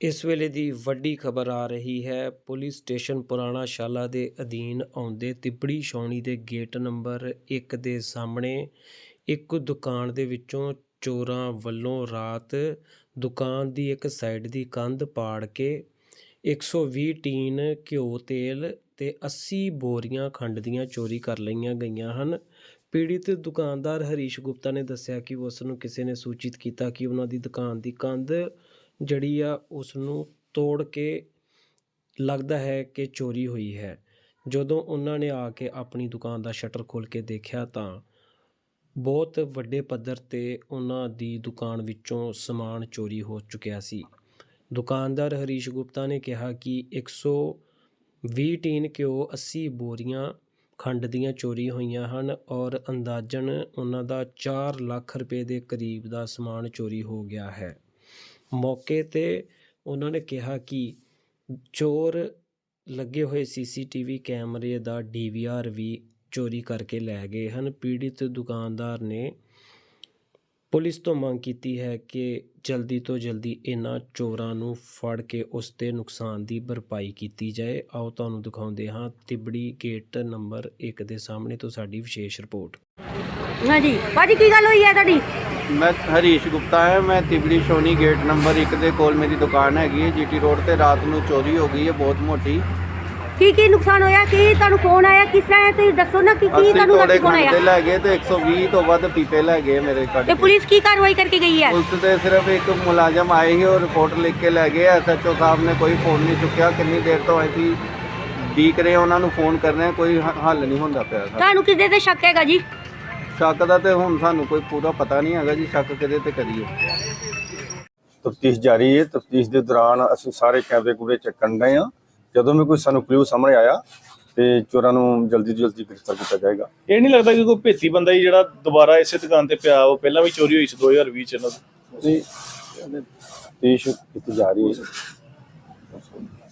ਇਸ ਵੇਲੇ ਦੀ ਵੱਡੀ ਖਬਰ ਆ ਰਹੀ ਹੈ, ਪੁਲਿਸ ਸਟੇਸ਼ਨ ਪੁਰਾਣਾ ਸ਼ਾਲਾ ਦੇ ਅਧੀਨ ਆਉਂਦੇ ਤਿੱਬੜੀ ਛਾਉਣੀ ਦੇ ਗੇਟ ਨੰਬਰ 1 ਦੇ ਸਾਹਮਣੇ ਇੱਕ ਦੁਕਾਨ ਦੇ ਵਿੱਚੋਂ ਚੋਰਾਂ ਵੱਲੋਂ ਰਾਤ ਦੁਕਾਨ ਦੀ ਇੱਕ ਸਾਈਡ ਦੀ ਕੰਧ ਪਾੜ ਕੇ 120 ਟੀਨ ਘਿਓ, ਤੇਲ ਤੇ 80 ਬੋਰੀਆਂ ਖੰਡ ਦੀਆਂ ਚੋਰੀ ਕਰ ਲਈਆਂ ਗਈਆਂ ਹਨ। ਪੀੜਿਤ ਦੁਕਾਨਦਾਰ ਹਰੀਸ਼ ਗੁਪਤਾ ਨੇ ਦੱਸਿਆ ਕਿ ਉਸ ਨੂੰ ਕਿਸੇ ਨੇ ਸੂਚਿਤ ਕੀਤਾ ਕਿ ਉਹਨਾਂ ਦੀ ਦੁਕਾਨ ਦੀ ਕੰਧ ਜਿਹੜੀ ਆ ਉਸ ਨੂੰ ਤੋੜ ਕੇ ਲੱਗਦਾ ਹੈ ਕਿ ਚੋਰੀ ਹੋਈ ਹੈ। ਜਦੋਂ ਉਹਨਾਂ ਨੇ ਆ ਕੇ ਆਪਣੀ ਦੁਕਾਨ ਦਾ ਸ਼ਟਰ ਖੋਲ੍ਹ ਕੇ ਦੇਖਿਆ ਤਾਂ ਬਹੁਤ ਵੱਡੇ ਪੱਧਰ ਤੇ ਉਹਨਾਂ ਦੀ ਦੁਕਾਨ ਵਿੱਚੋਂ ਸਮਾਨ ਚੋਰੀ ਹੋ ਚੁੱਕਿਆ ਸੀ। ਦੁਕਾਨਦਾਰ ਹਰੀਸ਼ ਗੁਪਤਾ ਨੇ ਕਿਹਾ ਕਿ 120 ਟੀਨ ਘਿਓ 80 ਬੋਰੀਆਂ ਖੰਡ ਦੀਆਂ ਚੋਰੀ ਹੋਈਆਂ ਹਨ ਔਰ ਅੰਦਾਜ਼ਨ ਉਹਨਾਂ ਦਾ 4 ਲੱਖ ਰੁਪਏ ਦੇ ਕਰੀਬ ਦਾ ਸਮਾਨ ਚੋਰੀ ਹੋ ਗਿਆ ਹੈ। ਮੌਕੇ ਤੇ ਉਹਨਾਂ ਨੇ ਕਿਹਾ ਕਿ ਚੋਰ ਲੱਗੇ ਹੋਏ ਸੀਸੀਟੀਵੀ ਕੈਮਰੇ ਦਾ ਡੀਵੀਆਰ ਵੀ ਚੋਰੀ ਕਰਕੇ ਲੈ ਗਏ ਹਨ। ਪੀੜਿਤ ਦੁਕਾਨਦਾਰ ਨੇ ਪੁਲਿਸ ਤੋਂ ਮੰਗ ਕੀਤੀ ਹੈ ਕਿ ਜਲਦੀ ਤੋਂ ਜਲਦੀ ਇਹਨਾਂ ਚੋਰਾਂ ਨੂੰ ਫੜ ਕੇ ਉਸ ਦੇ ਨੁਕਸਾਨ ਦੀ ਭਰਪਾਈ ਕੀਤੀ ਜਾਏ। ਆਓ ਤੁਹਾਨੂੰ ਦਿਖਾਉਂਦੇ ਹਾਂ ਤਿਬੜੀ ਗੇਟ ਨੰਬਰ 1 ਦੇ ਸਾਹਮਣੇ ਤੋਂ ਸਾਡੀ ਵਿਸ਼ੇਸ਼ ਰਿਪੋਰਟ। ਹਾਂਜੀ। ਭਾਜੀ, ਕੀ ਗੱਲ ਹੋਈ ਹੈ ਤੁਹਾਡੀ? ਮੈਂ ਹਰੀਸ਼ ਗੁਪਤਾ ਹੈ ਮੈਂ ਤਿਬੜੀ ਸ਼ੋਨੀ ਗੇਟ ਨੰਬਰ 1 ਦੇ ਕੋਲ ਮੇਰੀ ਦੁਕਾਨ ਹੈਗੀ ਹੈ ਜੀਟੀ ਰੋਡ ਤੇ ਰਾਤ ਨੂੰ ਚੋਰੀ ਹੋ ਗਈ ਹੈ ਬਹੁਤ ਮੋਟੀ। ਕੀ ਕੀ ਨੁਕਸਾਨ ਹੋਇਆ? ਕੀ ਤੁਹਾਨੂੰ ਫੋਨ ਆਇਆ? ਕਿਸ ਤਰ੍ਹਾਂ ਹੈ ਤੁਸੀਂ ਦੱਸੋ ਨਾ ਕਿ ਕੀ ਅਸੀਂ ਤੁਹਾਨੂੰ ਤੋੜੇ ਫੋਨ ਖੰਡ ਤੇ ਆਇਆ ਲੈ ਗਏ ਤੇ 120 ਤੋਂ ਵੱਧ ਪੀਪੇ ਲੈ ਗਏ ਮੇਰੇ ਕੱਢ ਤੇ ਕੇ ਪੁਲਿਸ ਕੀ ਕਾਰਵਾਈ ਕਰਕੇ ਗਈ ਹੈ? ਪੁਲਿਸ ਤੇ ਸਿਰਫ ਇੱਕ ਮੁਲਾਜ਼ਮ ਆਏ ਸੀ ਉਹ ਰਿਪੋਰਟ ਲਿਖ ਕੇ ਲੈ ਗਏ। ਐਸਐਚਓ ਸਾਹਿਬ ਨੇ ਕੋਈ ਫੋਨ ਨਹੀਂ ਚੁੱਕਿਆ। ਕਿੰਨੀ ਦੇਰ ਤੋਂ ਆਈ ਸੀ ਡੀਕ ਰਹੇ ਉਹਨਾਂ ਨੂੰ ਫੋਨ ਕਰ ਰਹੇ ਹਾਂ, ਕੋਈ ਹ- ਹੱਲ ਨਹੀਂ ਹੁੰਦਾ ਪਿਆ। ਤੁਹਾਨੂੰ ਕਿਸ ਦੇ ਤੇ ਸ਼ੱਕ ਹੈਗਾ ਜੀ? ਸ਼ੱਕ ਦਾ ਤੇ ਹੁਣ ਸਾਨੂੰ ਕੋਈ ਪੂਰਾ ਪਤਾ ਨਹੀਂ ਹੈਗਾ ਜੀ ਸ਼ੱਕ ਕਿਹਦੇ ਤੇ ਕਰੀਏ। ਤਫਤੀਸ਼ ਜਾਰੀ ਹੈ। ਤਫਤੀਸ਼ ਦੇ ਦੌਰਾਨ ਅਸੀਂ ਸਾਰੇ ਕੈਮਰੇ ਕੂੜੇ ਚੈੱਕ ਕਰਨ ਡਏ ਆ ਜਦੋਂ ਵੀ ਕੋਈ ਸਾਨੂੰ ਕਲੂ ਸਾਹਮਣੇ ਆਇਆ ਤੇ ਚੋਰਾਂ ਨੂੰ ਜਲਦੀ ਤੋਂ ਜਲਦੀ ਗ੍ਰਿਫਤਾਰ ਕੀਤਾ ਜਾਏਗਾ। ਇਹ ਨਹੀਂ ਲੱਗਦਾ ਕਿ ਕੋਈ ਭੇਤੀ ਬੰਦਾ ਹੀ ਜਿਹੜਾ ਦੁਬਾਰਾ ਇਸੇ ਦੁਕਾਨ ਤੇ ਪਿਆ ਉਹ ਪਹਿਲਾਂ ਵੀ ਚੋਰੀ ਹੋਈ ਸੀ 2020 ਚ ਇਹਨਾਂ ਦੀ। ਜੀ ਤਫਤੀਸ਼ ਕੀਤੀ ਜਾ ਰਹੀ ਹੈ।